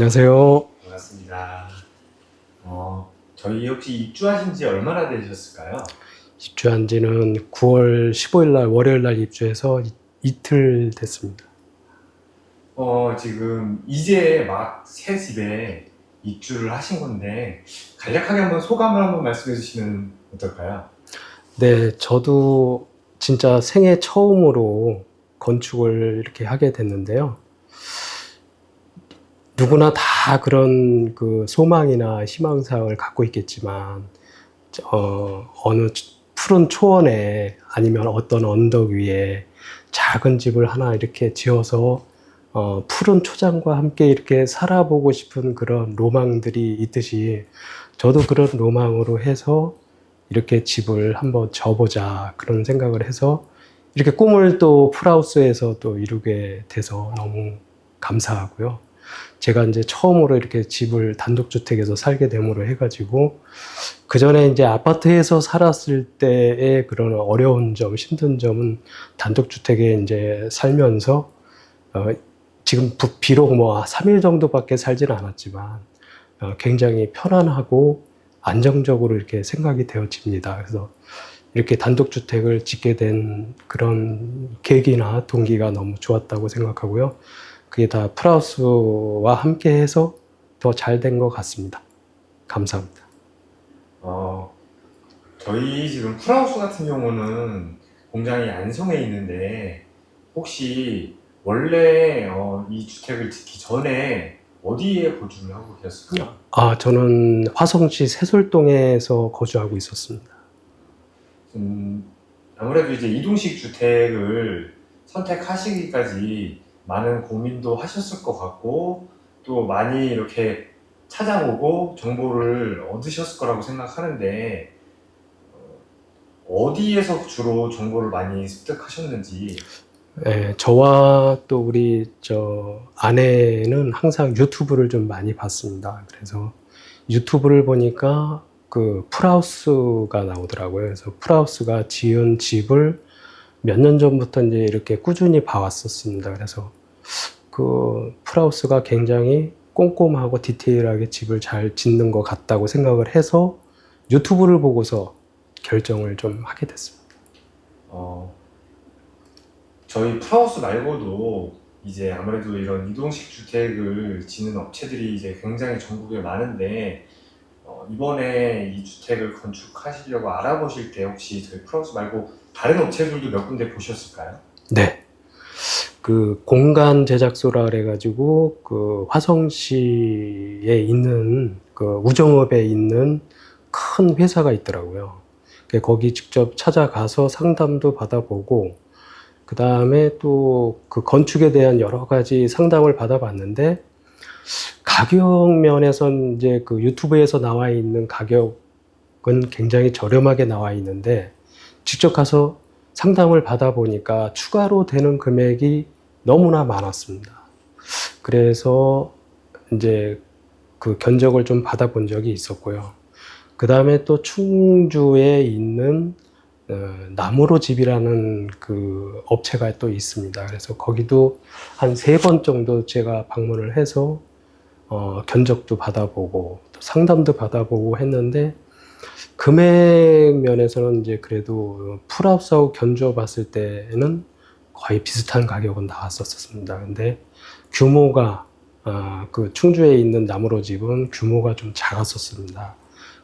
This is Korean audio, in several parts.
안녕하세요. 반갑습니다. 어, 저희 혹시 입주하신 지 얼마나 되셨을까요? 입주한 지는 9월 15일 날 월요일 날 입주해서 이, 이틀 됐습니다. 어, 지금 이제 막 새 집에 입주를 하신 건데 간략하게 한번 소감을 한번 말씀해 주시면 어떨까요? 네, 저도 진짜 생애 처음으로 건축을 이렇게 하게 됐는데요. 누구나 다 그런 그 소망이나 희망사항을 갖고 있겠지만, 어, 어느 푸른 초원에 아니면 어떤 언덕 위에 작은 집을 하나 이렇게 지어서 어, 푸른 초장과 함께 이렇게 살아보고 싶은 그런 로망들이 있듯이 저도 그런 로망으로 해서 이렇게 집을 한번 져보자 그런 생각을 해서 이렇게 꿈을 또 풀하우스에서 또 이루게 돼서 너무 감사하고요. 제가 이제 처음으로 이렇게 집을 단독주택에서 살게 됨으로 해가지고 그 전에 이제 아파트에서 살았을 때의 그런 어려운 점, 힘든 점은 단독주택에 이제 살면서 어, 지금 부- 비록 뭐 3일 정도밖에 살지는 않았지만 어, 굉장히 편안하고 안정적으로 이렇게 생각이 되어집니다. 그래서 이렇게 단독주택을 짓게 된 그런 계기나 동기가 너무 좋았다고 생각하고요. 그게 다 프라우스와 함께 해서 더 잘 된 것 같습니다. 감사합니다. 어, 저희 지금 풀하우스 같은 경우는 공장이 안성에 있는데 혹시 원래 어, 이 주택을 짓기 전에 어디에 거주를 하고 계셨을까요? 아, 저는 화성시 세솔동에서 거주하고 있었습니다. 음, 아무래도 이제 이동식 주택을 선택하시기까지 많은 고민도 하셨을 것 같고 또 많이 이렇게 찾아보고 정보를 얻으셨을 거라고 생각하는데 어, 어디에서 주로 정보를 많이 습득하셨는지 예, 저와 또 우리 저 아내는 항상 유튜브를 좀 많이 봤습니다. 그래서 유튜브를 보니까 그 풀하우스가 나오더라고요. 그래서 풀하우스가 지은 집을 몇 년 전부터 이제 이렇게 꾸준히 봐왔었습니다. 그래서 그 풀하우스가 굉장히 꼼꼼하고 디테일하게 집을 잘 짓는 것 같다고 생각을 해서 유튜브를 보고서 결정을 좀 하게 됐습니다. 어, 저희 풀하우스 말고도 이제 아무래도 이런 이동식 주택을 짓는 업체들이 이제 굉장히 전국에 많은데 어, 이번에 이 주택을 건축하시려고 알아보실 때 혹시 저희 풀하우스 말고 다른 업체들도 몇 군데 보셨을까요? 네. 그 공간 제작소라 그래가지고 그 화성시에 있는 그 우정읍에 있는 큰 회사가 있더라고요. 그 거기 직접 찾아가서 상담도 받아보고 그 다음에 또 그 건축에 대한 여러 가지 상담을 받아봤는데 가격 면에선 이제 그 유튜브에서 나와 있는 가격은 굉장히 저렴하게 나와 있는데 직접 가서 상담을 받아보니까 추가로 되는 금액이 너무나 많았습니다. 그래서 이제 그 견적을 좀 받아본 적이 있었고요. 그 다음에 또 충주에 있는 어, 나무로 집이라는 그 업체가 또 있습니다. 그래서 거기도 한 세 번 정도 제가 방문을 해서 어, 견적도 받아보고 또 상담도 받아보고 했는데 금액 면에서는 이제 그래도 풀하우스하고 견주어 봤을 때는 거의 비슷한 가격은 나왔었습니다. 근데 규모가 아, 그 충주에 있는 나무로 집은 규모가 좀 작았었습니다.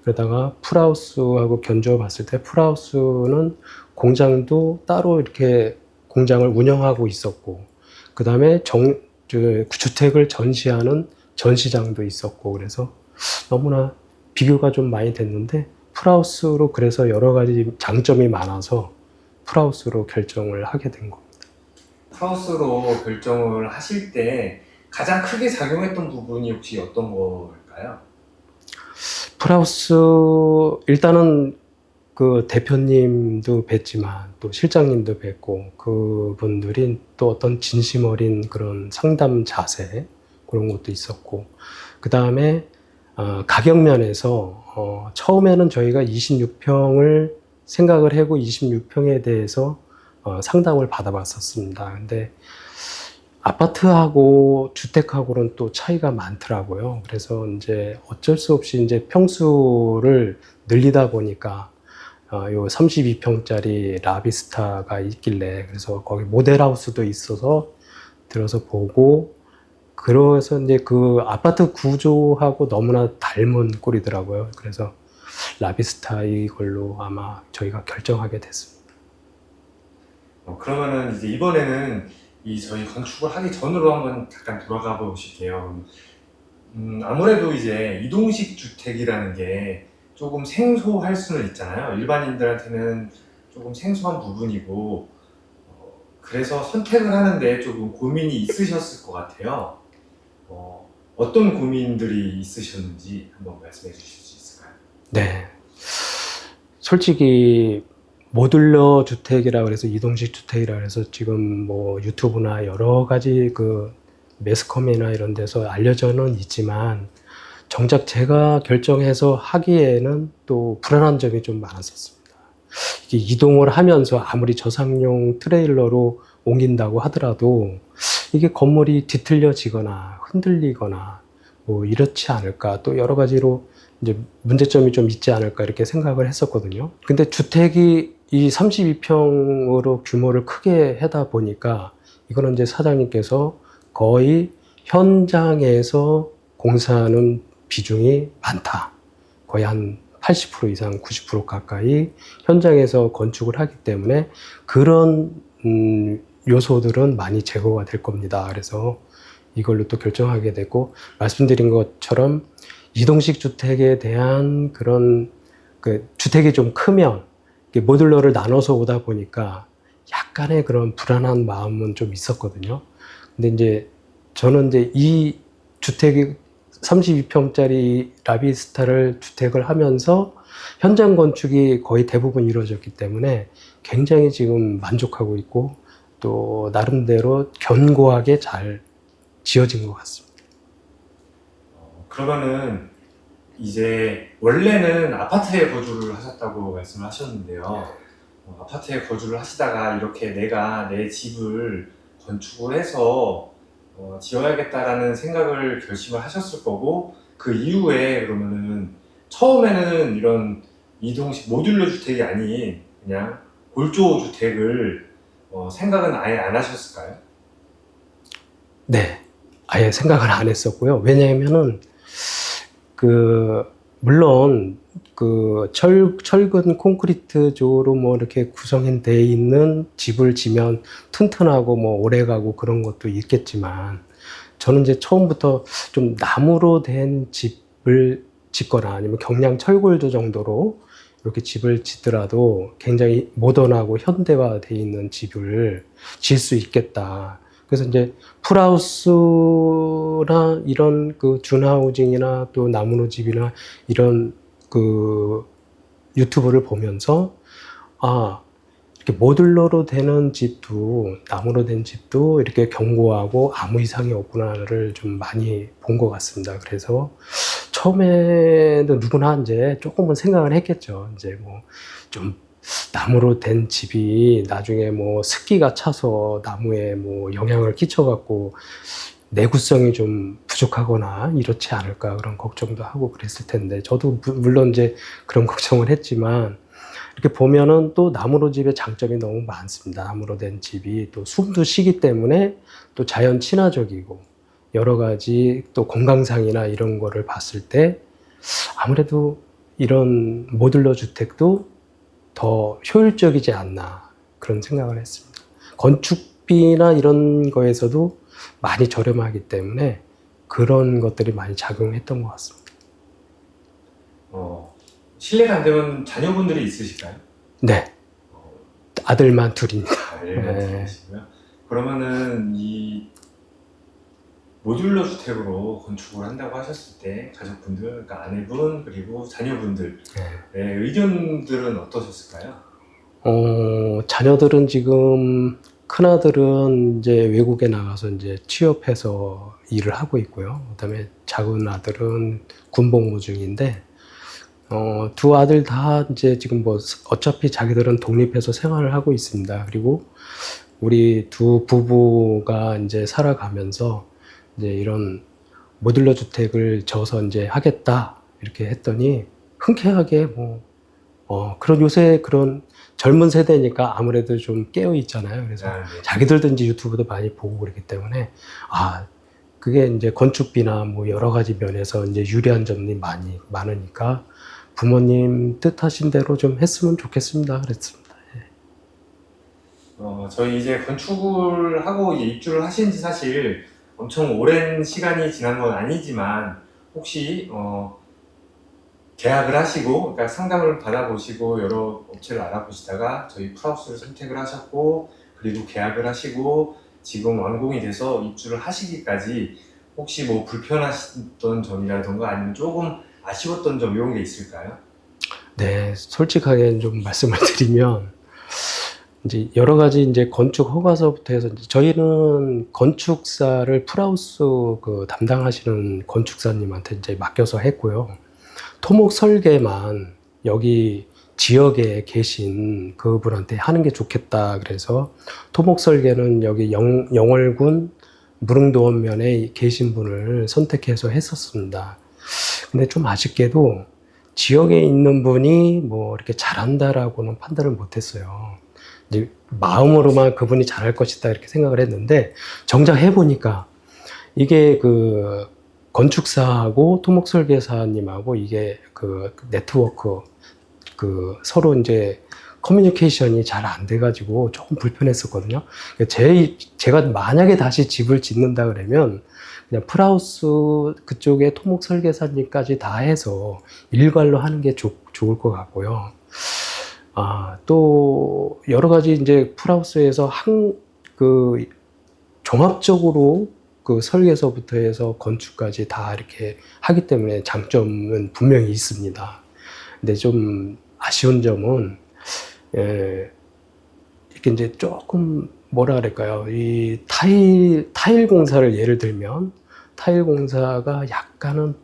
그러다가 풀하우스하고 견주어 봤을 때 풀하우스는 공장도 따로 이렇게 공장을 운영하고 있었고 그 다음에 정, 저, 주택을 전시하는 전시장도 있었고 그래서 너무나 비교가 좀 많이 됐는데 풀하우스로 그래서 여러 가지 장점이 많아서 풀하우스로 결정을 하게 된 겁니다. 풀하우스로 결정을 하실 때 가장 크게 작용했던 부분이 혹시 어떤 걸까요? 풀하우스 일단은 그 대표님도 뵀지만 또 실장님도 뵀고 그분들이 또 어떤 진심 어린 그런 상담 자세 그런 것도 있었고 그 다음에 어, 가격 면에서 어, 처음에는 저희가 26평을 생각을 하고 26평에 대해서 어, 상담을 받아봤었습니다. 근데 아파트하고 주택하고는 또 차이가 많더라고요. 그래서 이제 어쩔 수 없이 이제 평수를 늘리다 보니까 어, 요 32평짜리 라비스타가 있길래 그래서 거기 모델하우스도 있어서 들어서 보고 그래서 이제 그 아파트 구조하고 너무나 닮은 꼴이더라고요. 그래서 라비스타 이걸로 아마 저희가 결정하게 됐습니다. 어, 그러면은 이제 이번에는 이 저희 건축을 하기 전으로 한번 잠깐 돌아가 보실게요. 음, 아무래도 이제 이동식 주택이라는 게 조금 생소할 수는 있잖아요. 일반인들한테는 조금 생소한 부분이고, 어, 그래서 선택을 하는데 조금 고민이 있으셨을 것 같아요. 어, 어떤 고민들이 있으셨는지 한번 말씀해 주실 수 있을까요? 네. 솔직히 모듈러 주택이라 그래서 이동식 주택이라 그래서 지금 뭐 유튜브나 여러 가지 그 매스컴이나 이런 데서 알려져는 있지만 정작 제가 결정해서 하기에는 또 불안한 점이 좀 많았었습니다. 이게 이동을 하면서 아무리 저상용 트레일러로 옮긴다고 하더라도 이게 건물이 뒤틀려지거나 흔들리거나 뭐 이렇지 않을까 또 여러 가지로 이제 문제점이 좀 있지 않을까 이렇게 생각을 했었거든요. 근데 주택이 이 32평으로 규모를 크게 하다 보니까 이거는 이제 사장님께서 거의 현장에서 공사하는 비중이 많다. 거의 한 80% 이상 90% 가까이 현장에서 건축을 하기 때문에 그런 음, 요소들은 많이 제거가 될 겁니다. 그래서 이걸로 또 결정하게 되고 말씀드린 것처럼 이동식 주택에 대한 그런 그 주택이 좀 크면 모듈러를 나눠서 오다 보니까 약간의 그런 불안한 마음은 좀 있었거든요. 근데 이제 저는 이제 이 주택이 32평짜리 라비스타를 주택을 하면서 현장 건축이 거의 대부분 이루어졌기 때문에 굉장히 지금 만족하고 있고 또 나름대로 견고하게 잘 지어진 것 같습니다. 어, 그러면은 이제 원래는 아파트에 거주를 하셨다고 말씀을 하셨는데요. 어, 아파트에 거주를 하시다가 이렇게 내가 내 집을 건축을 해서 어, 지어야겠다라는 생각을 결심을 하셨을 거고 그 이후에 그러면은 처음에는 이런 이동식 모듈러 주택이 아닌 그냥 골조 주택을 어, 생각은 아예 안 하셨을까요? 네, 아예 생각을 안 했었고요. 왜냐하면은 그 물론 그 철, 철근 콘크리트조로 뭐 이렇게 구성돼 있는 집을 지면 튼튼하고 뭐 오래가고 그런 것도 있겠지만 저는 이제 처음부터 좀 나무로 된 집을 짓거나 아니면 경량 철골조 정도로 이렇게 집을 짓더라도 굉장히 모던하고 현대화돼 있는 집을 지을 수 있겠다. 그래서 이제 풀하우스나 이런 그 준하우징이나 또 나무로 집이나 이런 그 유튜브를 보면서 아 이렇게 모듈러로 되는 집도 나무로 된 집도 이렇게 견고하고 아무 이상이 없구나를 좀 많이 본 것 같습니다. 그래서 처음에는 누구나 이제 조금은 생각을 했겠죠. 이제 뭐 좀 나무로 된 집이 나중에 뭐 습기가 차서 나무에 뭐 영향을 끼쳐갖고 내구성이 좀 부족하거나 이렇지 않을까 그런 걱정도 하고 그랬을 텐데 저도 무- 물론 이제 그런 걱정을 했지만 이렇게 보면은 또 나무로 집의 장점이 너무 많습니다. 나무로 된 집이 또 숨도 쉬기 때문에 또 자연 친화적이고 여러 가지 또 건강상이나 이런 거를 봤을 때 아무래도 이런 모듈러 주택도 더 효율적이지 않나 그런 생각을 했습니다. 건축비나 이런 거에서도 많이 저렴하기 때문에 그런 것들이 많이 작용했던 것 같습니다. 어, 실례가 안 되면 자녀분들이 있으실까요? 네, 아들만 둘입니다. 알려면 네. 되시고요. 그러면은 이 모듈러 주택으로 건축을 한다고 하셨을 때 가족분들, 그러니까 아내분 그리고 자녀분들의 네. 의견들은 어떠셨을까요? 어, 자녀들은 지금 큰 아들은 이제 외국에 나가서 이제 취업해서 일을 하고 있고요. 그다음에 작은 아들은 군복무 중인데 어, 두 아들 다 이제 지금 뭐 어차피 자기들은 독립해서 생활을 하고 있습니다. 그리고 우리 두 부부가 이제 살아가면서 이제 이런 모듈러 주택을 져서 이제 하겠다 이렇게 했더니 흔쾌하게 뭐 어, 그런 요새 그런 젊은 세대니까 아무래도 좀 깨어 있잖아요. 그래서 아, 네. 자기들도 이제 유튜브도 많이 보고 그렇기 때문에 아 그게 이제 건축비나 뭐 여러 가지 면에서 이제 유리한 점이 많이 많으니까 부모님 뜻하신 대로 좀 했으면 좋겠습니다. 그랬습니다. 어, 저희 이제 건축을 하고 이제 입주를 하신 지 사실 엄청 오랜 시간이 지난 건 아니지만 혹시 어, 계약을 하시고 그러니까 상담을 받아보시고 여러 업체를 알아보시다가 저희 프라우스를 선택을 하셨고 그리고 계약을 하시고 지금 완공이 돼서 입주를 하시기까지 혹시 뭐 불편하셨던 점이라던가 아니면 조금 아쉬웠던 점 이런 게 있을까요? 네, 솔직하게 좀 말씀을 드리면 이제 여러 가지 이제 건축 허가서부터 해서 저희는 건축사를 프라우스 그 담당하시는 건축사님한테 이제 맡겨서 했고요. 토목 설계만 여기 지역에 계신 그분한테 하는 게 좋겠다 그래서 토목 설계는 여기 영, 영월군 무릉도원면에 계신 분을 선택해서 했었습니다. 근데 좀 아쉽게도 지역에 있는 분이 뭐 이렇게 잘한다라고는 판단을 못했어요. 이제 마음으로만 그분이 잘할 것이다 이렇게 생각을 했는데 정작 해보니까 이게 그 건축사하고 토목설계사님하고 이게 그 네트워크 그 서로 이제 커뮤니케이션이 잘 안 돼가지고 조금 불편했었거든요. 제, 제가 만약에 다시 집을 짓는다 그러면 그냥 프라우스 그쪽에 토목 설계사님까지 다 해서 일괄로 하는 게 좋, 좋을 것 같고요. 아, 또 여러 가지 이제 프라우스에서 한 그 종합적으로 그 설계서부터 해서 건축까지 다 이렇게 하기 때문에 장점은 분명히 있습니다. 근데 좀 아쉬운 점은 예, 이렇게 이제 조금 뭐라 그럴까요? 이 타일 타일 공사를 예를 들면 타일 공사가 약간은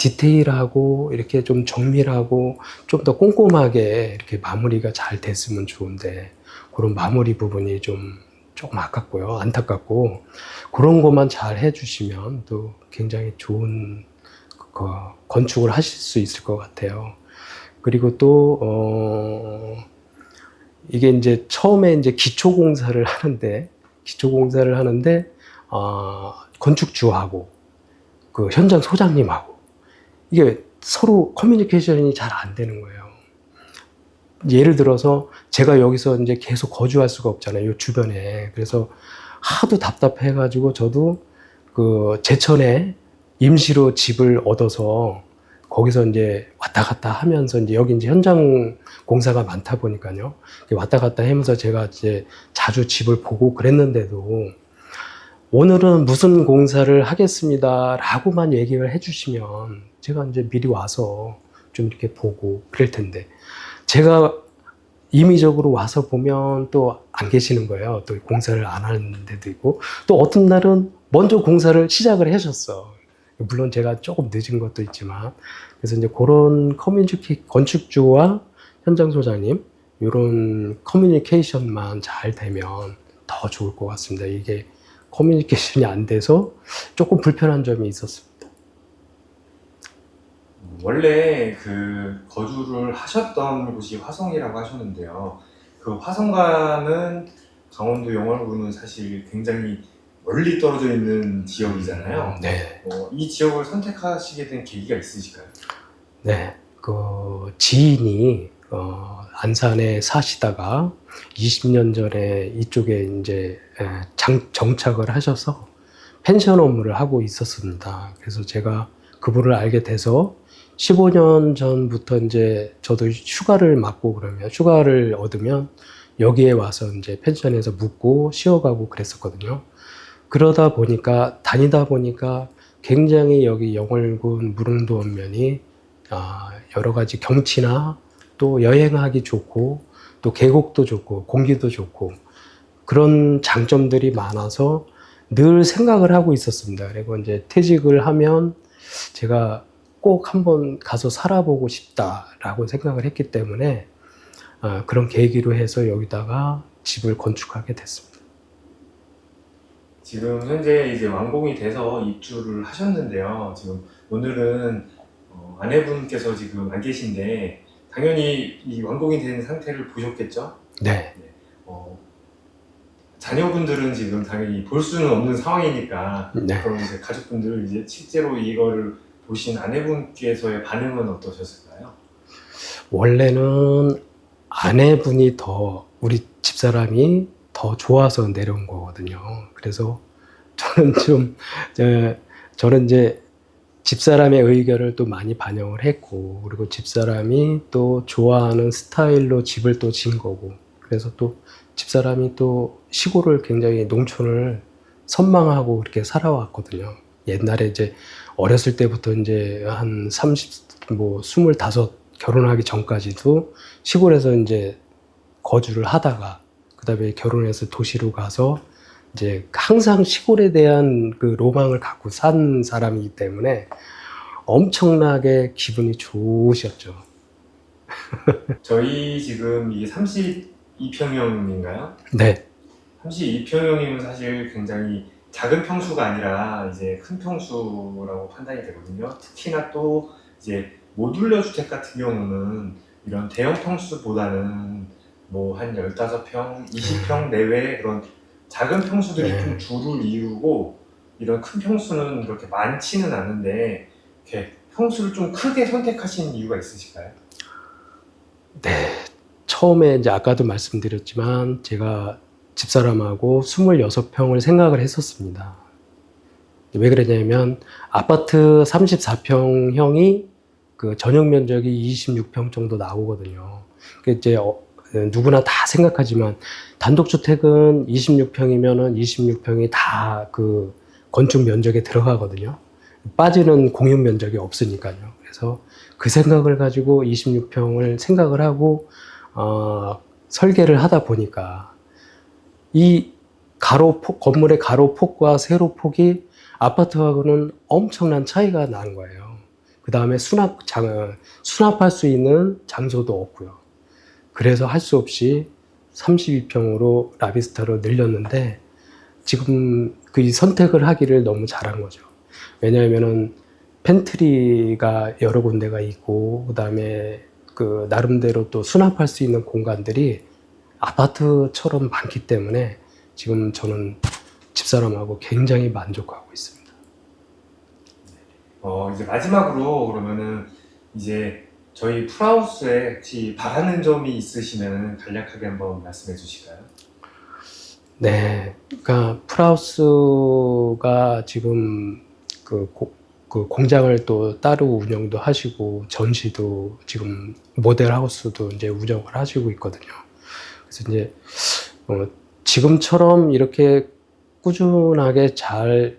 디테일하고 이렇게 좀 정밀하고 좀 더 꼼꼼하게 이렇게 마무리가 잘 됐으면 좋은데 그런 마무리 부분이 좀 조금 아깝고요. 안타깝고 그런 것만 잘 해주시면 또 굉장히 좋은 그 건축을 하실 수 있을 것 같아요. 그리고 또 어, 이게 이제 처음에 이제 기초 공사를 하는데 기초 공사를 하는데 어, 건축주하고 그 현장 소장님하고 이게 서로 커뮤니케이션이 잘 안 되는 거예요. 예를 들어서 제가 여기서 이제 계속 거주할 수가 없잖아요. 이 주변에. 그래서 하도 답답해가지고 저도 그 제천에 임시로 집을 얻어서 거기서 이제 왔다 갔다 하면서 이제 여기 이제 현장 공사가 많다 보니까요. 왔다 갔다 하면서 제가 이제 자주 집을 보고 그랬는데도 오늘은 무슨 공사를 하겠습니다. 라고만 얘기를 해주시면 제가 이제 미리 와서 좀 이렇게 보고 그럴 텐데 제가 임의적으로 와서 보면 또 안 계시는 거예요. 또 공사를 안 하는 데도 있고 또 어떤 날은 먼저 공사를 시작을 하셨어. 물론 제가 조금 늦은 것도 있지만 그래서 이제 그런 커뮤니케 건축주와 현장 소장님 이런 커뮤니케이션만 잘 되면 더 좋을 것 같습니다. 이게 커뮤니케이션이 안 돼서 조금 불편한 점이 있었습니다. 원래 그 거주를 하셨던 곳이 화성이라고 하셨는데요. 그 화성과는 강원도 영월군은 사실 굉장히 멀리 떨어져 있는 지역이잖아요. 네. 어, 이 지역을 선택하시게 된 계기가 있으실까요? 네, 그 지인이 어, 안산에 사시다가 20년 전에 이쪽에 이제 에, 장, 정착을 하셔서 펜션 업무를 하고 있었습니다. 그래서 제가 그분을 알게 돼서 15년 전부터 이제 저도 휴가를 맞고 그러면 휴가를 얻으면 여기에 와서 이제 펜션에서 묵고 쉬어가고 그랬었거든요. 그러다 보니까 다니다 보니까 굉장히 여기 영월군 무릉도원면이 아, 여러 가지 경치나 또 여행하기 좋고 또 계곡도 좋고 공기도 좋고 그런 장점들이 많아서 늘 생각을 하고 있었습니다. 그리고 이제 퇴직을 하면 제가 꼭 한번 가서 살아보고 싶다라고 생각을 했기 때문에 아, 그런 계기로 해서 여기다가 집을 건축하게 됐습니다. 지금 현재 이제 완공이 돼서 입주를 하셨는데요. 지금 오늘은 어, 아내분께서 지금 안 계신데 당연히 이 완공이 된 상태를 보셨겠죠? 네, 어, 자녀분들은 지금 당연히 볼 수는 없는 상황이니까 네. 그럼 이제 가족분들 이제 실제로 이거를 보신 아내분께서의 반응은 어떠셨을까요? 원래는 아내분이 더 우리 집사람이 더 좋아서 내려온 거거든요. 그래서 저는 좀 저, 저는 이제 집사람의 의견을 또 많이 반영을 했고 그리고 집사람이 또 좋아하는 스타일로 집을 또 지은 거고 그래서 또 집사람이 또 시골을 굉장히 농촌을 선망하고 그렇게 살아왔거든요. 옛날에 이제 어렸을 때부터 이제 한 30, 뭐 25 결혼하기 전까지도 시골에서 이제 거주를 하다가 그다음에 결혼해서 도시로 가서 이제 항상 시골에 대한 그 로망을 갖고 산 사람이기 때문에 엄청나게 기분이 좋으셨죠. 저희 지금 이게 32평형인가요? 네, 32평형이면 사실 굉장히 작은 평수가 아니라 이제 큰 평수라고 판단이 되거든요. 특히나 또 이제 모듈러 주택 같은 경우는 이런 대형 평수보다는 뭐 한 15평, 20평 내외의 그런 작은 평수들이 네. 좀 주를 이루고 이런 큰 평수는 그렇게 많지는 않은데 이렇게 평수를 좀 크게 선택하신 이유가 있으실까요? 네. 처음에 이제 아까도 말씀드렸지만 제가 집사람하고 26평을 생각을 했었습니다. 왜 그러냐면 아파트 34평형이 그 전용 면적이 26평 정도 나오거든요. 그 이제 어, 누구나 다 생각하지만 단독주택은 26평이면은 26평이 다 그 건축 면적에 들어가거든요. 빠지는 공용 면적이 없으니까요. 그래서 그 생각을 가지고 26평을 생각을 하고 어, 설계를 하다 보니까 이 가로 폭, 건물의 가로 폭과 세로 폭이 아파트하고는 엄청난 차이가 나는 거예요. 그 다음에 수납 장 수납할 수 있는 장소도 없고요. 그래서 할 수 없이 32평으로 라비스타로 늘렸는데 지금 그이 선택을 하기를 너무 잘한 거죠. 왜냐하면은 팬트리가 여러 군데가 있고 그다음에 그 나름대로 또 수납할 수 있는 공간들이 아파트처럼 많기 때문에 지금 저는 집사람하고 굉장히 만족하고 있습니다. 어, 이제 마지막으로 그러면은 이제 저희 풀하우스에 혹시 바라는 점이 있으시면 간략하게 한번 말씀해 주실까요? 네, 그러니까 프라우스가 지금 그, 고- 그 공장을 또 따로 운영도 하시고 전시도 지금 모델 하우스도 이제 운영을 하시고 있거든요. 그래서 이제 어, 지금처럼 이렇게 꾸준하게 잘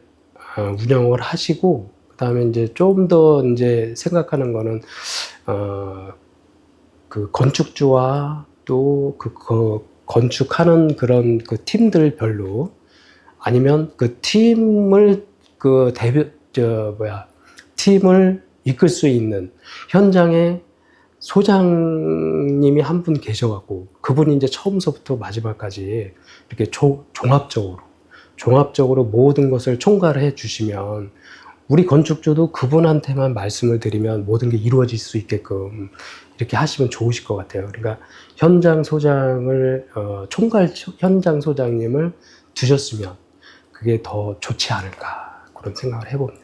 어, 운영을 하시고 그다음에 이제 좀 더 이제 생각하는 거는 어, 그 건축주와 또그 건축하는 그런 그 팀들별로 아니면 그 팀을 그 대표 저 뭐야 팀을 이끌 수 있는 현장에 소장님이 한 분 계셔갖고 그분이 이제 처음서부터 마지막까지 이렇게 조- 종합적으로 종합적으로 모든 것을 총괄해 주시면 우리 건축주도 그분한테만 말씀을 드리면 모든 게 이루어질 수 있게끔 이렇게 하시면 좋으실 것 같아요. 그러니까 현장 소장을 어, 총괄 현장 소장님을 두셨으면 그게 더 좋지 않을까 그런 생각을 해봅니다.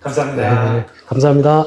감사합니다. 네, 감사합니다.